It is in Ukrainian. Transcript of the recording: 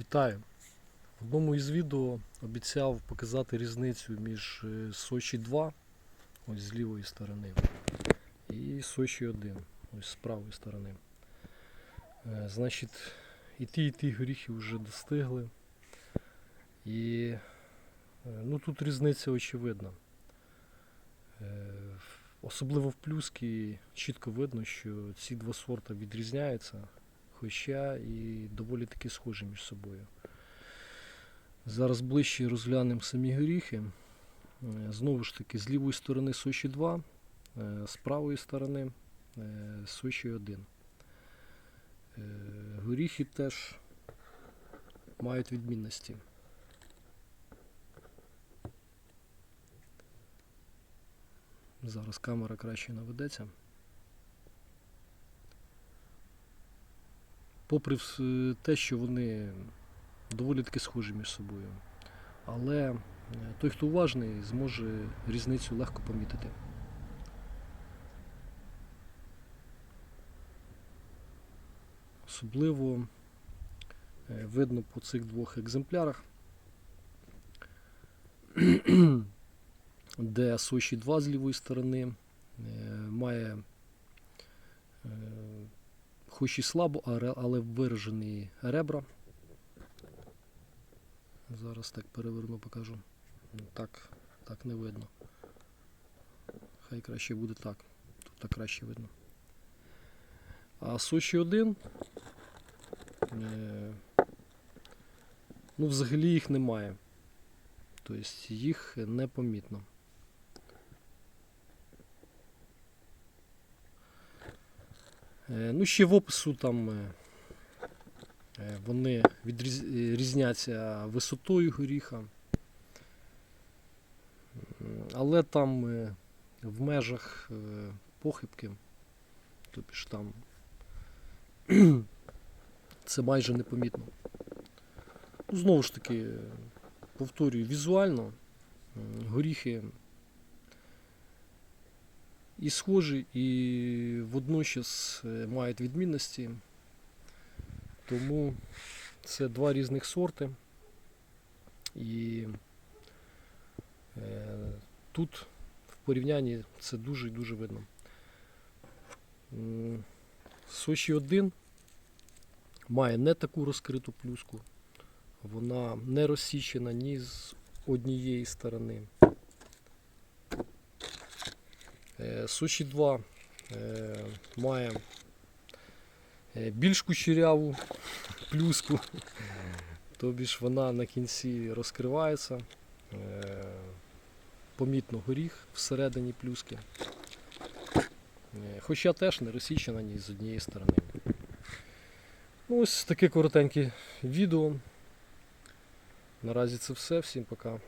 Вітаю! В одному із відео обіцяв показати різницю між е, Сочі 2, ось з лівої сторони, і Сочі 1, ось з правої сторони. Е, Значить, і ті, і ті горіхи вже достигли. І е, ну, тут різниця очевидна. Особливо в плюски чітко видно, що ці два сорта відрізняються хоча і доволі таки схожі між собою. Зараз ближче розглянемо самі горіхи. Е, Знову ж таки, з лівої сторони Сочі 2, е, з правої сторони е, Сочі 1. Е, Горіхи теж мають відмінності. Зараз камера краще наведеться. Попри те, що вони доволі таки схожі між собою. Але е, той, хто уважний, зможе різницю легко помітити. Особливо е, видно по цих двох екземплярах, де Сочі 2 з лівої сторони е, має хоч і слабо, але виражені ребра. Зараз так переверну, покажу. Так, так не видно. Хай краще буде так. Тут так краще видно. А Сочі 1. Е, ну, взагалі їх немає. Тобто їх непомітно. Ну, ще в опису там е, е, вони відрізняться висотою горіха. Але там е, в межах е, похибки, тобто ж там це майже непомітно. Ну, знову ж таки, е, повторюю, візуально горіхи і схожі, і водночас е, мають відмінності. Тому це два різних сорти. І е, тут в порівнянні це дуже і дуже видно. М, Сочі 1 має не таку розкриту плюску. Вона не розсічена ні з однієї сторони. Суші 2 е, має е, більш кучеряву плюску, тобі ж вона на кінці розкривається. Е, Помітно горіх всередині плюски. Е, Хоча теж не розсічена ні з однієї сторони. Ну, ось таке коротеньке відео. Наразі це все. Всім пока.